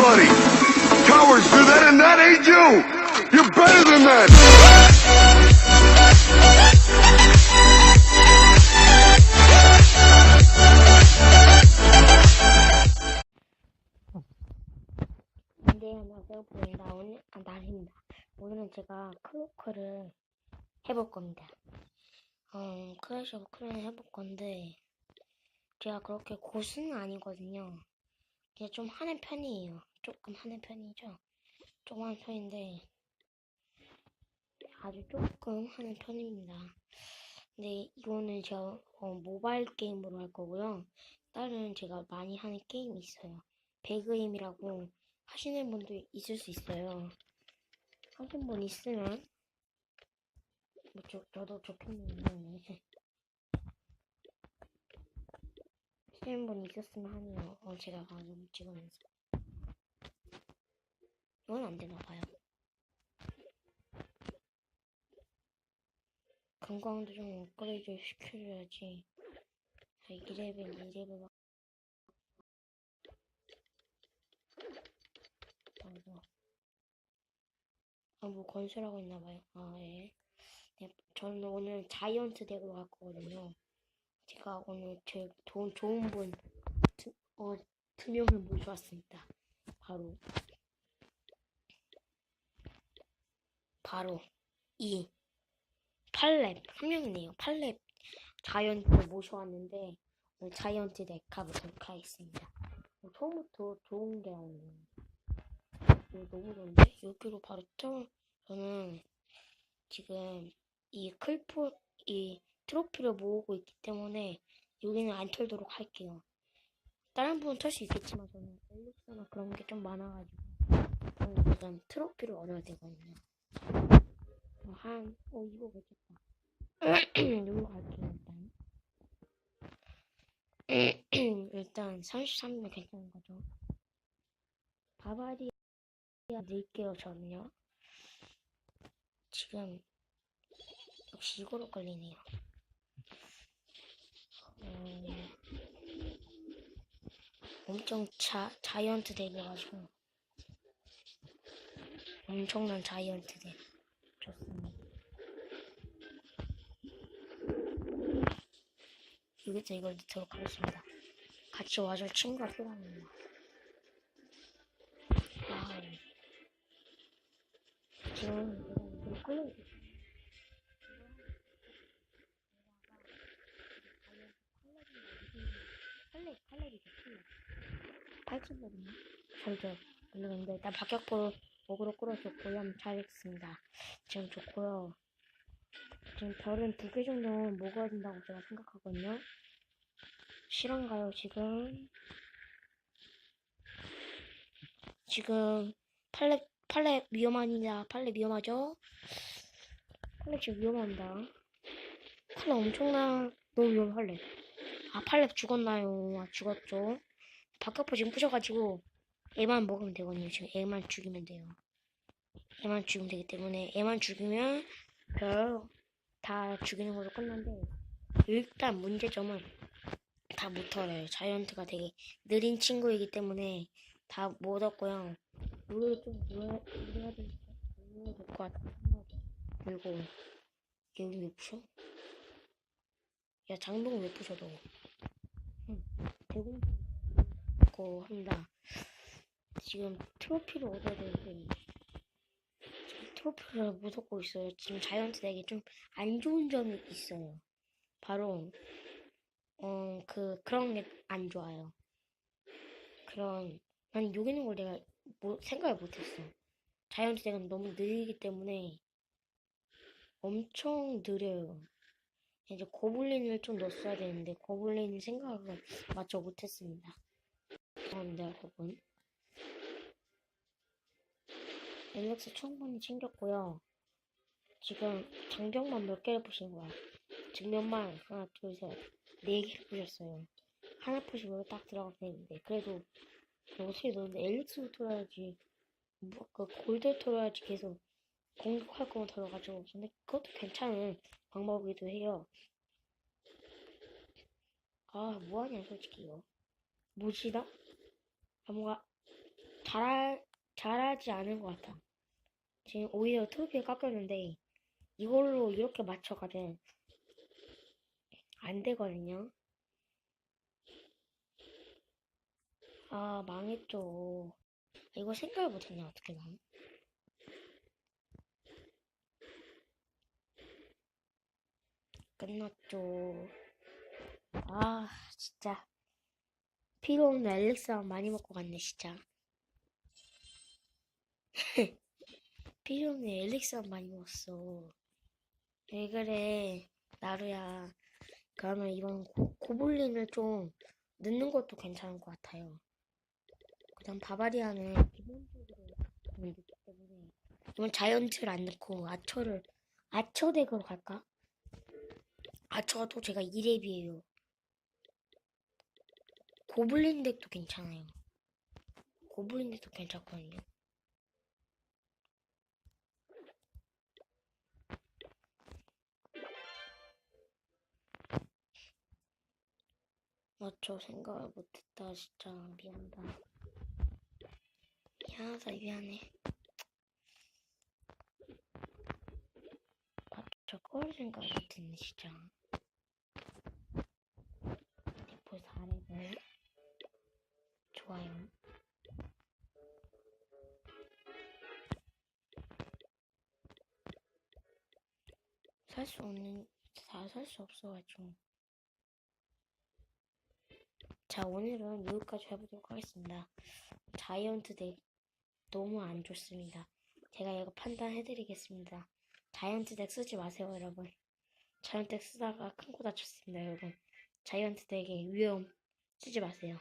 everybody. Cowards do that and that ain't you. You're better than that. 네, 아, 클로커를 해볼 겁니다. 어, 클래시 오브 클랜을 해볼 건데, 제가 그렇게 고수는 아니거든요. 그냥 좀 하는 편이에요. 조금 하는 편이죠. 조금 하는 편인데, 아주 조금 하는 편입니다. 근데 이거는 제가 어, 모바일 게임으로 할 거고요. 다른 제가 많이 하는 게임이 있어요. 배그임이라고 하시는 분도 있을 수 있어요. 하신 분 있으면 뭐 저, 저도 좋겠네요. 하시는 분 있었으면 하네요. 어, 제가 방금 찍으면서 이건 안 되나 봐요. 건강도 좀 업그레이드 시켜줘야지. 2레벨, 2레벨 막 방송. 아, 뭐 건설하고 있나 봐요. 아, 예. 네, 저는 오늘 자이언트 덱으로 갈 거거든요. 제가 오늘 제돈 좋은 분, 두, 어, 두 명을 모셔왔습니다. 바로, 바로, 이, 팔렙, 한 명이네요. 팔렙 자이언트를 모셔왔는데, 오늘 자이언트 덱 가보도록 하겠습니다. 어, 처음부터 좋은 게. 이거 너무 좋은데? 여기로 바로 쳐. 저는 지금 이 클포, 이 트로피를 모으고 있기 때문에 여기는 안 털도록 할게요. 다른 분은 털 수 있겠지만 저는 엘릭서나 그런 게 좀 많아가지고 저는 지금 트로피를 얻어야 되거든요. 어, 한, 어, 이거 괜찮다. 여기로 갈게요, 일단. 일단 33면 괜찮은 거죠. 바바리 넣을게요 저는요 지금 역시 이거로 걸리네요 어, 엄청 자, 자이언트 덱이어가지고 엄청난 자이언트 덱 좋습니다 여기서 이걸 넣도록 하겠습니다 같이 와줄 친구가 필요합니다 와우 지금 이걸 끌려 팔렙, 팔렙이죠, 팔렙. 8층거든요. 잘죠. 물론인데 일단 박격포 목으로 끌어줬고요. 잘했습니다. 지금 좋고요. 지금 별은 두 개 정도는 먹어야 된다고 제가 생각하거든요. 실한가요, 지금? 지금 팔렙 팔렙 위험합니다. 팔렙 위험하죠? 팔렙 지금 위험합니다. 팔렙 엄청나 너무 위험 팔렙. 아 팔렙 죽었나요? 아 죽었죠. 박격포 지금 부셔가지고 애만 먹으면 되거든요. 지금 애만 죽이면 돼요. 애만 죽이면 되기 때문에 애만 죽이면 별 다 죽이는 걸로 끝난데 일단 문제점은 다못 털어요. 자이언트가 되게 느린 친구이기 때문에 다 못 얻고요. 노래를 좀 노래, 노래해야 될, 같은 생각이 들고 여기 왜 부셔? 야 장봉 왜 부셔 너? 응, 대공 고 합니다. 지금 트로피를 얻어야 되는데 트로피를 못 얻고 있어요. 지금 자이언트에게 좀안 좋은 점이 있어요. 바로 어 그 그런 게 안 좋아요. 그런 난 여기는 걸 내가 뭐 생각을 못했어. 자이언트 덱은 너무 느리기 때문에 엄청 느려요. 이제 고블린을 좀 넣었어야 되는데 고블린 생각을 마저 못했습니다. 죄송합니다 여러분. 엘렉스 충분히 챙겼고요. 지금 장벽만 몇 개를 부신 거야. 정면만 하나 둘 셋 네 개를 부셨어요. 하나 부시고 딱 들어가면 되는데 그래도 어떻게 넣는데 엘릭스로 털어야지 뭐, 그 골드 털어야지 계속 공격할 거면 털어가지고 근데 그것도 괜찮은 방법이기도 해요 아 뭐하냐 솔직히 이거 나? 아 뭔가 잘할, 잘하지 않은 것 같아. 지금 오히려 트로피를 깎였는데, 이걸로 이렇게 맞춰가든, 안 되거든요. 아, 망했죠. 이거 생각을 못했네, 어떻게 나. 끝났죠. 아, 진짜. 필요 없는 엘릭스만 많이 먹고 갔네, 진짜. 필요 없는 엘릭스만 많이 먹었어. 왜 그래, 나루야. 그러면 이번 고, 고블린을 좀 넣는 것도 괜찮은 것 같아요. 그 다음 바바리아는 기본적으로 좀 늦기 때문에 이번 자이언트를 안 넣고 아처를, 아처 덱으로 갈까? 아처도 제가 2렙이에요. 고블린 덱도 괜찮아요. 고블린 덱도 괜찮거든요. 맞죠? 생각을 못했다. 진짜 미안하다. 미안하다. 미안해. 맞죠? 그걸 생각 못했네. 진짜. 대포 4렙을 좋아요. 살 수 없는 다 살 수 없어가지고. 자, 오늘은 여기까지 해보도록 하겠습니다. 자이언트 덱 너무 안 좋습니다. 제가 이거 판단해드리겠습니다. 자이언트 덱 쓰지 마세요, 여러분. 자이언트 덱 쓰다가 큰거 다쳤습니다, 여러분. 자이언트 덱의 위험 쓰지 마세요.